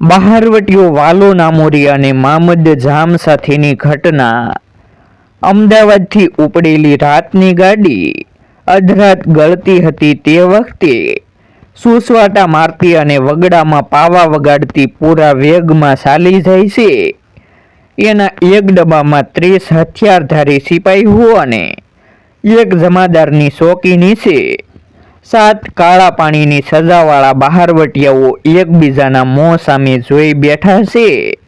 બહારવટીઓ વાલો નામોરી અને મામદ જામ સાથેની ઘટના અમદાવાદથી ઉપડેલી રાતની ગાડી અધરાત ગળતી હતી તે વખતે સુસવાટા મારતી અને વગડામાં પાવા વગાડતી પૂરા વેગમાં ચાલી જાય છે. એના એક ડબ્બામાં ત્રીસ હથિયારધારી સિપાહી હોવાને એક જમાદારની શોકીની છે. સાત કાળા પાણીની સજાવાળા બહારવટિયાઓ એકબીજાના મોં સામે જોઈ બેઠા છે.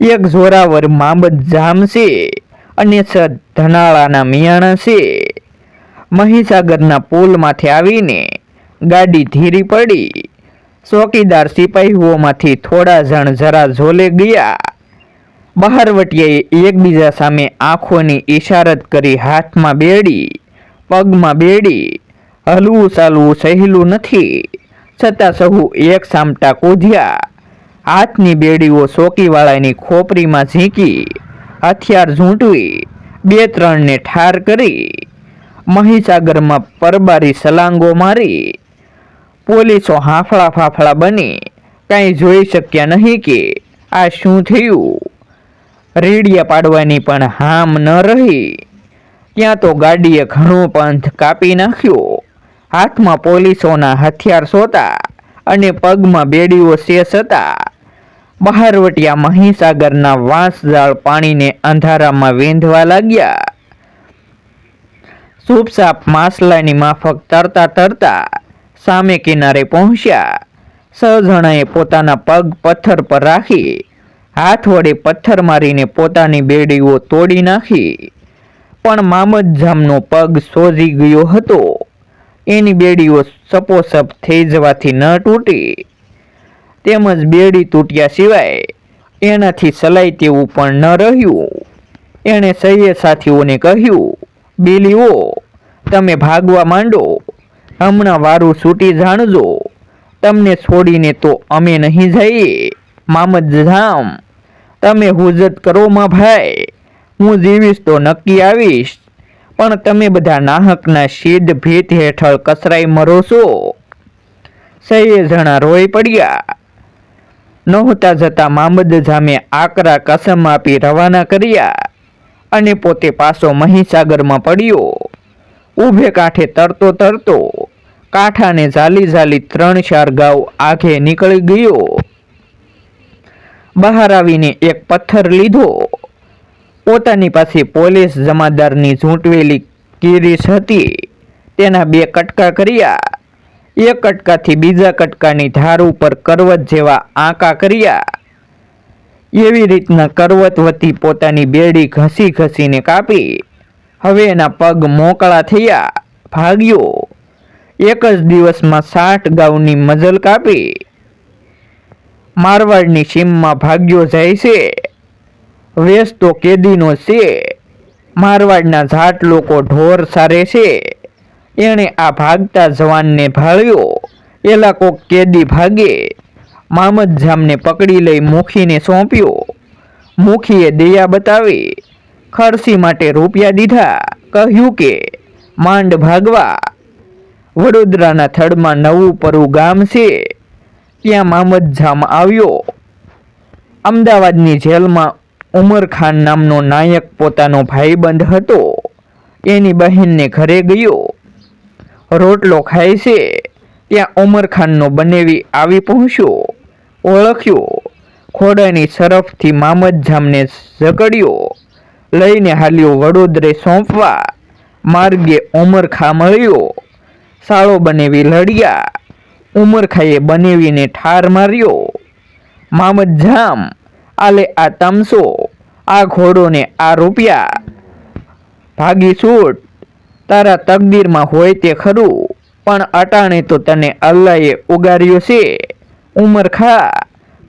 એક જોરાવર માબત જામ છે અને છ ધનાળાના મિયાણા છે. મહીસાગરના પુલમાંથી આવીને ગાડી ધીરી પડી. ચોકીદાર સિપાહીઓમાંથી થોડા જણ જરા ઝોલે ગયા. બહારવટિયાએ એકબીજા સામે આંખોની ઈશારત કરી હાથમાં બેડી, પગમાં બેડી હલવું ચાલવું સહેલું નથી. છતાં સહુ એક સામટા કૂધ્યા હાથની બેડીઓ ચોકીવાળાની ખોપરીમાં ઝીંકી. હથિયાર ઝૂંટવી. બે ત્રણને ઠાર કરી. મહીસાગરમાં પરબારી સલાંગો મારી. પોલીસો હાફળા ફાફળા બની. કાંઈ જોઈ શક્યા નહીં કે આ શું થયું? રેડિયા પાડવાની પણ હામ ન રહી. ત્યાં તો ગાડીએ ઘણો પંથ કાપી નાખ્યો. હાથમાં પોલીસોના હથિયાર સોતા અને પગમાં બેડીઓ શેષ હતા બહારવટિયા મહીસાગરના વાંસજાળ પાણીને અંધારામાં વેંધવા લાગ્યા. સૂપસાપ માસલાની માફક તરતા તરતા સામે કિનારે પહોંચ્યા. સ જણાએ પોતાના પગ પથ્થર પર રાખી, હાથ વડે પથ્થર મારીને પોતાની બેડીઓ તોડી નાખી. પણ મામદ જામનો પગ સોજી ગયો હતો. એની બેડીઓ સપોસપ થઈ જવાથી ન તૂટી. તેમજ બેડી તૂટ્યા સિવાય એનાથી સલાય તેવું પણ ન રહ્યું. એણે સૈયદ સાથીઓને કહ્યું, બેલીઓ, તમે ભાગવા માંડો. હમણાં વારું છૂટી જાણજો. તમને છોડીને તો અમે નહીં જઈએ. મામદ ધામ, તમે હુજત કરો માં ભાઈ. હું જીવીશ તો નક્કી આવીશ. પણ તમે બધા નાહકના સિદ્ધ ભીત હેઠળ કસરાઈ મરો છો. સૈયે જણા રોઈ પડ્યા. નહોતા જતા મામદ જામે આકરા કસમ આપી રવાના કર્યા અને પોતે પાછો મહીસાગરમાં પડ્યો. ઊભે કાંઠે તરતો તરતો કાંઠાને ઝાલી ઝાલી ત્રણ ચાર ગાવ આઘે નીકળી ગયો. બહાર આવીને એક પથ્થર લીધો. પોતાની પાસે પોલીસ જમાદારની ઝૂંટવેલી કિરીશ હતી. તેના બે કટકા કર્યા. એક કટકાથી બીજા કટકાની ધાર ઉપર કરવત જેવા આંકા કર્યા. એવી રીતના કરવત વતી પોતાની બેડી ઘસી ઘસીને કાપી. હવે એના પગ મોકળા થયા, ભાગ્યો. એક જ દિવસમાં સાઠ ગાઉની મજલ કાપી. મારવાડની સીમમાં ભાગ્યો જાય છે. વેશ તો કેદીનો છે. મારવાડના જાટ લોકો ઢોર સારે છે. એણે આ ભાગતા જવાનને ભાળ્યો. એલા કોક કેદી ભાગે. મામદ જામને પકડી લઈ મુખીને સોંપ્યો. મુખીએ દયા બતાવી. ખર્ચી માટે રૂપિયા દીધા. કહ્યું કે, માંડ ભાગવા. વડોદરાના થડમાં નવું પરુ ગામ છે. ત્યાં મામદ જામ આવ્યો. અમદાવાદની જેલમાં ઉમર ખાન નામનો નાયક પોતાનો ભાઈબંધ હતો. એની બહેનને ઘરે ગયો. રોટલો ખાય છે. ત્યાં ઉમર ખાનનો બનેવી આવી પહોંચ્યો. ઓળખ્યો. ખોડાની સરફથી મામદજામને ઝકડ્યો લઈને હાલ્યો વડોદરે સોંપવા. માર્ગે ઉમરખા મળ્યો. સાળો બનેવી લડ્યા. ઉમરખાએ બનેવીને ઠાર માર્યો. મામદ જામ આલે આ તમસો, આ ઘોડોને આ રૂપિયા. ભાગી છૂટ. તારા તકદીરમાં હોય તે ખરું, પણ અટાણે તો તને અલ્લાએ ઉગાર્યો છે. ઉમર ખા.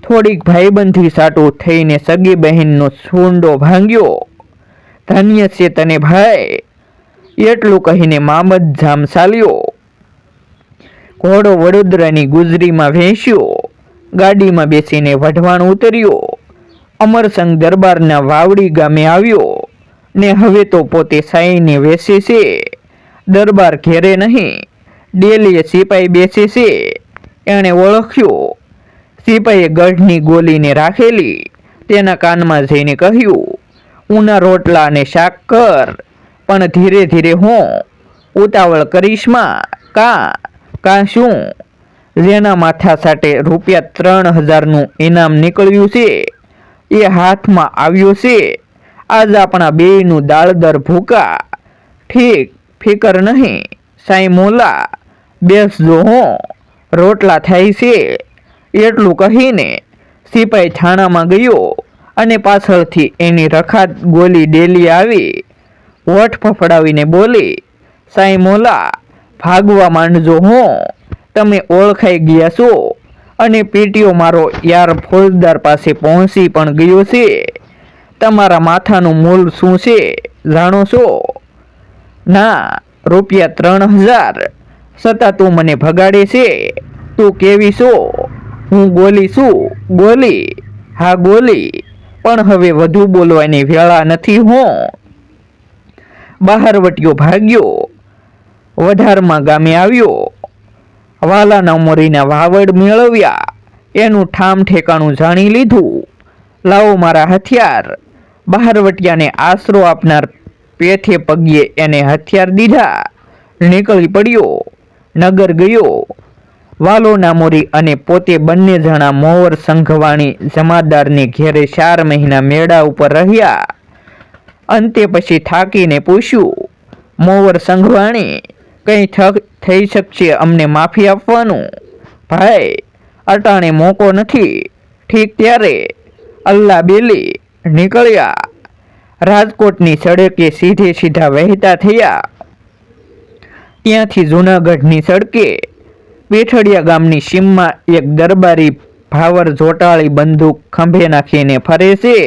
થોડીક ભાઈબંધી સાટું થઈને સગી બહેનનો સૂંડો ભાંગ્યો. ધન્ય છે તને ભાઈ. એટલું કહીને મામદ જામ ચાલ્યો. ઘોડો વડોદરાની ગુજરીમાં ભેંસ્યો ગાડીમાં બેસીને વઢવાણ ઉતર્યો. અમરસંગ દરબારના વાવડી ગામે આવ્યો ને હવે તો પોતે સાઈને વેસે છે. દરબાર ઘેરે નહીં, ડેલીએ સિપાઈ બેસે છે. એણે ઓળખ્યો. સિપાઈએ ગઢની ગોલીને રાખેલી, તેના કાનમાં જઈને કહ્યું, ઉના રોટલા અને શાક કર, પણ ધીરે ધીરે હું ઉતાવળ કરીશમાં કા કા શું? જેના માથા સાટે રૂપિયા ત્રણ હજારનું ઇનામ નીકળ્યું છે. એ હાથમાં આવ્યો છે. આજ આપણા બેયનું દાળદર ભૂકા. ઠીક, ફિકર નહીં. સાઈ મોલા બેસજો હું રોટલા થાય છે. એટલું કહીને સિપાઈ થાણામાં ગયો અને પાછળથી એની રખાત ગોલી ડેલી આવી. હોઠ ફફડાવીને બોલી સાઈ મોલા ભાગવા માંડજો હું. તમે ઓળખાઈ ગયા છો. અને પીટીઓ મારો યાર ફોજદાર પાસે પહોંચી પણ ગયો છે. તમારા માથાનું મૂલ શું છે જાણો છો? ના, રૂપિયા ત્રણ હજાર. છતાં તું મને ભગાડે છે. તું કેવી છો? હું ગોલી છું, ગોલી. હા, ગોલી. પણ હવે વધુ બોલવાની વેળા નથી હું. બહાર વટ્યો ભાગ્યો. વધારમાં ગામે આવ્યો. વાલાના મોરીના વાવડ મેળવ્યા. એનું ઠામ ઠેકાણું જાણી લીધું. લાવો મારા હથિયાર. બહારવટિયાને આશરો આપનાર પેથે પગીએ એને હથિયાર દીધા. નીકળી પડ્યો. નગર ગયો. વાલો નામોરી અને પોતે બંને જણા મોવર સંઘવાણી જમાદારની ઘેરે ચાર મહિના મેળા ઉપર રહ્યા. અંતે પછી થાકીને પૂછ્યું, મોવર સંઘવાણી કંઈ થક થઈ શકશે અમને માફી આપવાનું. ભાઈ, અટાણે મોકો નથી. ઠીક ત્યારે અલ્લા બેલી નીકળ્યા. રાજકોટની સડકે સીધે સીધા વહેતા થયા. ત્યાંથી જૂનાગઢની સડકે પેઠડિયા ગામની સીમમાં એક દરબારી ભાવર જોટાળી બંદૂક ખંભે નાખીને ફરે છે.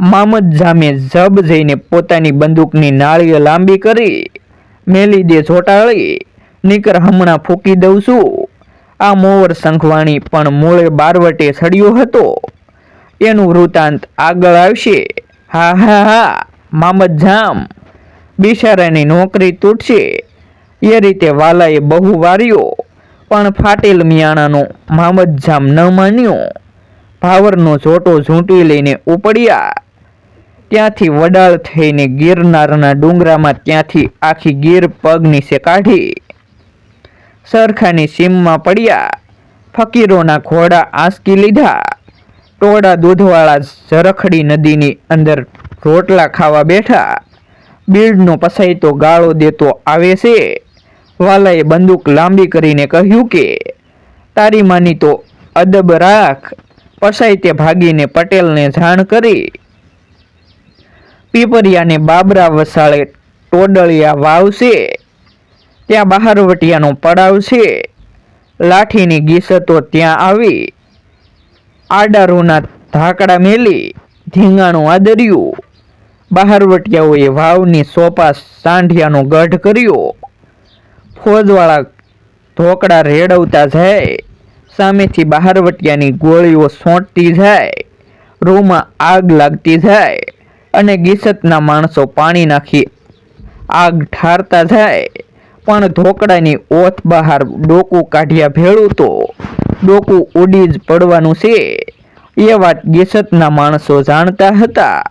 મામદ જામે જબ જઈને પોતાની બંદૂકની નાળીઓ લાંબી કરી મેલી દે જોટાળી નીકર હમણાં ફૂકી દઉં છું. આ મોવર સંખવાણી પણ મૂળે બારવટે સડ્યો હતો. એનું વૃતાંત આગળ આવશે. હા હા હા મામદ જામ. બિચારાની નોકરી તૂટશે. એ રીતે વાલાએ બહુ વાર્યો, પણ ફાટેલ મિયાણાનો મામદ જામ ન માન્યો. ભાવરનો જોટો ઝૂંટી લઈને ઉપડ્યા. ત્યાંથી વડાળ થઈને ગિરનારના ડુંગરામાં ત્યાંથી આખી ગીર પગ નીચે કાઢી સરખાની સીમમાં પડ્યા. ફકીરોના ઘોડા આંસકી લીધા. ટોળા દૂધવાળા ઝરખડી નદીની અંદર રોટલા ખાવા બેઠા. બીડનો પસાઈતો ગાળો દેતો આવે છે. વાલાએ બંદૂક લાંબી કરીને કહ્યું કે, તારી માની તો અદબ રાખ. પસાઈ તે ભાગીને પટેલને જાણ કરી. પીપરિયાને બાબરા વસાળે ટોડળિયા વાવ છે ત્યાં બહારવટિયાનો પડાવ છે. લાઠીની ગીસતો ત્યાં આવી. આડારોના ધાકડા મેલી ધીંગાણું આદર્યું. બહારવટિયાઓએ વાવની સોપા સાંઢિયાનો ગઢ કર્યો. ફોજવાળા ધોકડા રેડવતા જાય. સામેથી બહારવટિયાની ગોળીઓ સોંટતી જાય. રૂમાં આગ લાગતી જાય. અને ગીસતના માણસો પાણી નાખી આગ ઠારતા જાય. પણ ઢોકળાની ઓથ બહાર ડોકું કાઢ્યા ભેળું તો ડોકું ઉડી જ પડવાનું છે. એ વાત ગીસતના માણસો જાણતા હતા.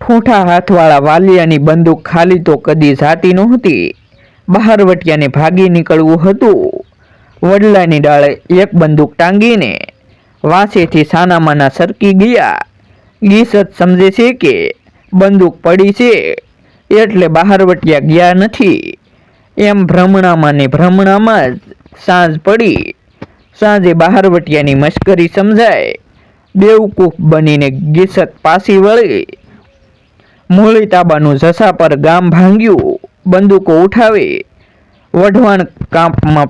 ઠૂંઠા હાથવાળા વાલિયાની બંદૂક ખાલી તો કદી જાતી નહોતી. બહારવટિયાને ભાગી નીકળવું હતું. વડલાની ડાળે એક બંદૂક ટાંગીને વાંસેથી સાનામાના સરકી ગયા. ગીસત સમજે છે કે બંદૂક પડી છે, એટલે બહારવટિયા ગયા નથી. એમ ભ્રમણામાં ને ભ્રમણામાં જ સાંજ પડી. સાંજે બહારવટિયાની મશ્કરી સમજાય. બેવકૂફ બનીને ગીસત પાસી વળી. મૂળી તાબાનું જસા પર ગામ ભાંગ્યું, બંદૂકો ઉઠાવી. વઢવાણ કાંપમાં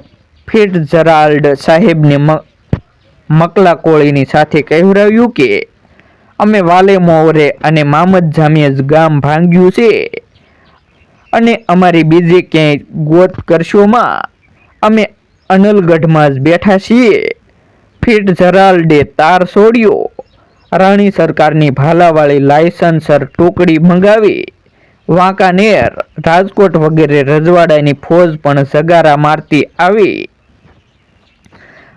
ફિટ જરાલ્ડ સાહેબને મકલા કોળીની સાથે કહેવરાવ્યું કે અમે વાલે મોરે અને મામદ જામીએ ગામ ભાંગ્યું છે. અને અમારી બીજે ક્યાંય ગોત કરશોમાં અમે અનલગઢમાં જ બેઠા છીએ. ફિટ જરાલ્ડે તાર છોડ્યો રાણી સરકારની ભાલાવાળી લાયસન્સર ટુકડી મંગાવી. વાંકાનેર, રાજકોટ વગેરે રજવાડાની ફોજ પણ સગારા મારતી આવી.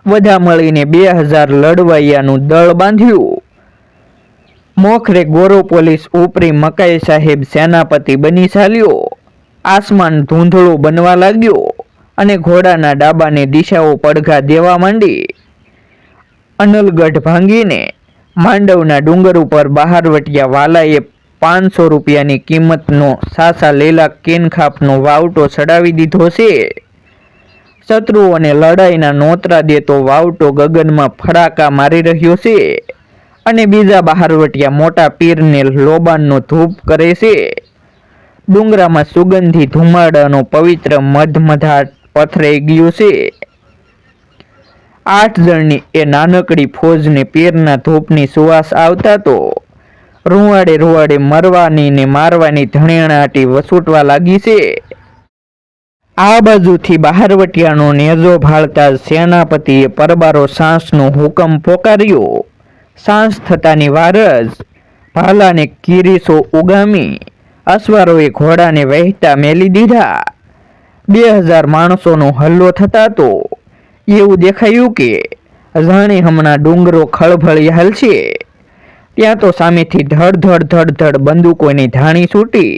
બધા મળીને બે હજાર લડવૈયાનું દળ બાંધ્યું. મોખરે ગોરો પોલીસ ઉપરી મકાઈ સાહેબ સેનાપતિ બની ચાલ્યો. આસમાન ધૂંધળું બનવા લાગ્યો અને ઘોડાના ડાબાની દિશાઓ પડઘા દેવા માંડી. અનલગઢ ભાંગીને માંડવના ડુંગર ઉપર બહારવટિયા વાલાએ પાંચસો રૂપિયાની કિંમતનો સાસા લેલા કેનખાપનો વાવટો ચડાવી દીધો છે. શત્રુઓને લડાઈના નોતરા દેતો વાવટો ગગનમાં ફડાકા મારી રહ્યો છે. અને બીજા બહારવટિયા મોટા પીરને લોબાનનો ધૂપ કરે છે. ડુંગરામાં સુગંધી ધુમાડાનો પવિત્ર મધમધાટ પથરાઈ ગયો છે. આઠ જણની એ નાનકડી ફોજને પીરના ધૂપની સુવાસ આવતા તો રૂવાડે રૂવાડે મરવાની ને મારવાની ધણેણાટી વસૂટવા લાગી છે. આ બાજુથી બહારવટિયાનો નેજો ભાળતા સેનાપતિએ પરબારો સાંસનો હુકમ પોકાર્યો. સાંસ થતાની વાર જ ભાલાને કિરીસો ઉગામી. અસવારોએ ઘોડાને વહેતા મેલી દીધા. બે હજાર માણસોનો હલ્લો થતા તો એવું દેખાયું કે જાણે હમણાં ડુંગરો ખળભળી હાલશે ત્યાં તો સામેથી ધડ ધડ ધડ ધડ બંદૂકોની ધાણી છૂટી.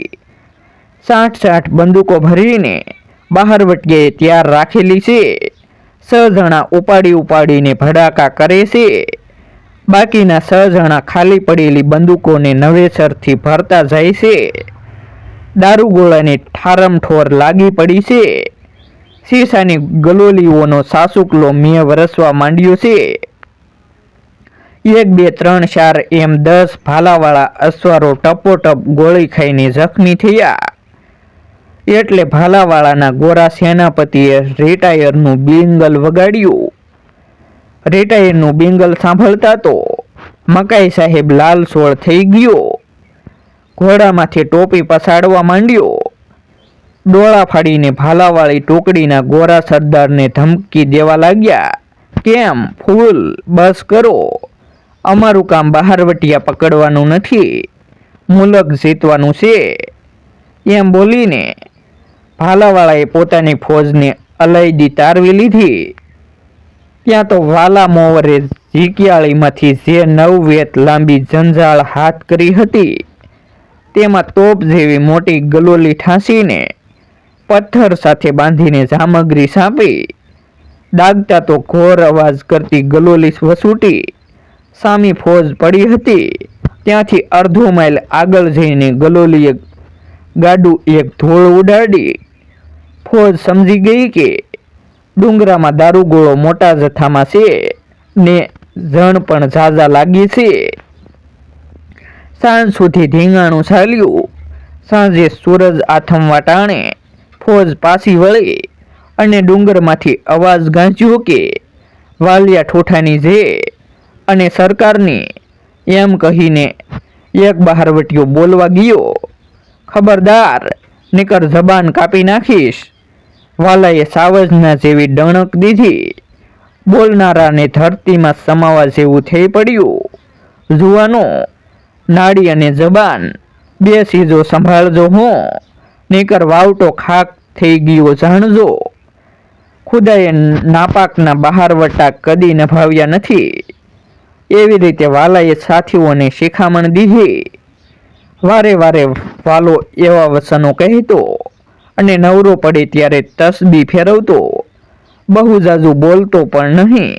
સાઠ સાઠ બંદૂકો ભરીને બહાર વટકે તૈયાર રાખેલી છે. સ જણા ઉપાડી ઉપાડીને ભડાકા કરે છે. બાકીના છ જણા ખાલી પડેલી બંદૂકોને નવેસરથી ભરતા જાય છે. દારૂગોળાની ઠારમઠોર લાગી પડી છે. શીશાની ગલોલીઓનો સાસુકલો મેં વરસવા માંડ્યો છે. એક, બે, ત્રણ, ચાર, એમ દસ ભાલાવાળા અશ્વારો ટપોટપ ગોળી ખાઈને જખમી થયા. એટલે ભાલાવાળાના ગોરા સેનાપતિએ રિટાયરનું બિંગલ વગાડ્યું. રિટાયરનું બિંગલ સાંભળતા તો મકાઈ સાહેબ લાલસોળ થઈ ગયો. ઘોડામાંથી ટોપી પસાડવા માંડ્યો. ડોળા ફાડીને ભાલાવાળી ટોકડીના ગોરા સરદારને ધમકી દેવા લાગ્યા. કેમ ફૂલ? બસ કરો. અમારું કામ બહારવટિયા પકડવાનું નથી. મુલક જીતવાનું છે. એમ બોલીને ભાલાવાળાએ પોતાની ફોજને અલાયદી તારવી લીધી. ત્યાં તો વાલા મોવરે ઝીકિયાળીમાંથી જે નવ વેત લાંબી જંજાળ હાથ કરી હતી, તેમાં તોપ જેવી મોટી ગલોલી ઠાંસીને પથ્થર સાથે બાંધીને સામગ્રી સાંપી. દાગતા તો ઘોર અવાજ કરતી ગલોલી વસૂટી, સામી ફોજ પડી હતી. ત્યાંથી અડધો માઇલ આગળ જઈને ગલોલીએ ગાડું એક ધોળ ઉડાડી. ફોજ સમજી ગઈ કે ડુંગરામાં દારૂગોળો મોટા જથ્થામાં છે ને જણ પણ ઝાઝા લાગી છે. સાંજ સુધી ધીંગાણું ચાલ્યું. સાંજે સૂરજ આથમવા ટાણે ફોજ પાછી વળી અને ડુંગરમાંથી અવાજ ગાંચ્યો કે, વાલિયા ઠોઠાની જે. અને સરકારની એમ કહીને એક બહારવટીયો બોલવા ગયો, ખબરદાર નીકર જબાન કાપી નાખીશ. વાલાએ સાવજના જેવી ડણક દીધી. બોલનારાને ધરતીમાં સમાવા જેવું થઈ પડ્યું. જુવાનો, નાડી અને જબાન બે સીજો સંભાળજો હું. નીકર વાવટો ખાક થઈ ગયો, જાણજો. ખુદાએ નાપાકના બહારવટા કદી નભાવ્યા નથી. એવી રીતે વાલાએ સાથીઓને શિખામણ દીધી. વારે વારે વાલો એવા વસનો કહેતો અને નવરો પડે ત્યારે તસબી ફેરવતો. બહુ જાજુ બોલતો પણ નહીં.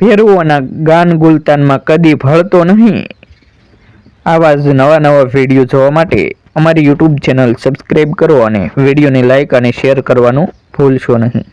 ફેરવોના ગાન ગુલતાનમાં કદી ભળતો નહીં. આવા જ નવા નવા વીડિયો જોવા માટે અમારી યુટ્યુબ ચેનલ સબસ્ક્રાઈબ કરો અને વિડીયોને લાઈક અને શેર કરવાનું ભૂલશો નહીં.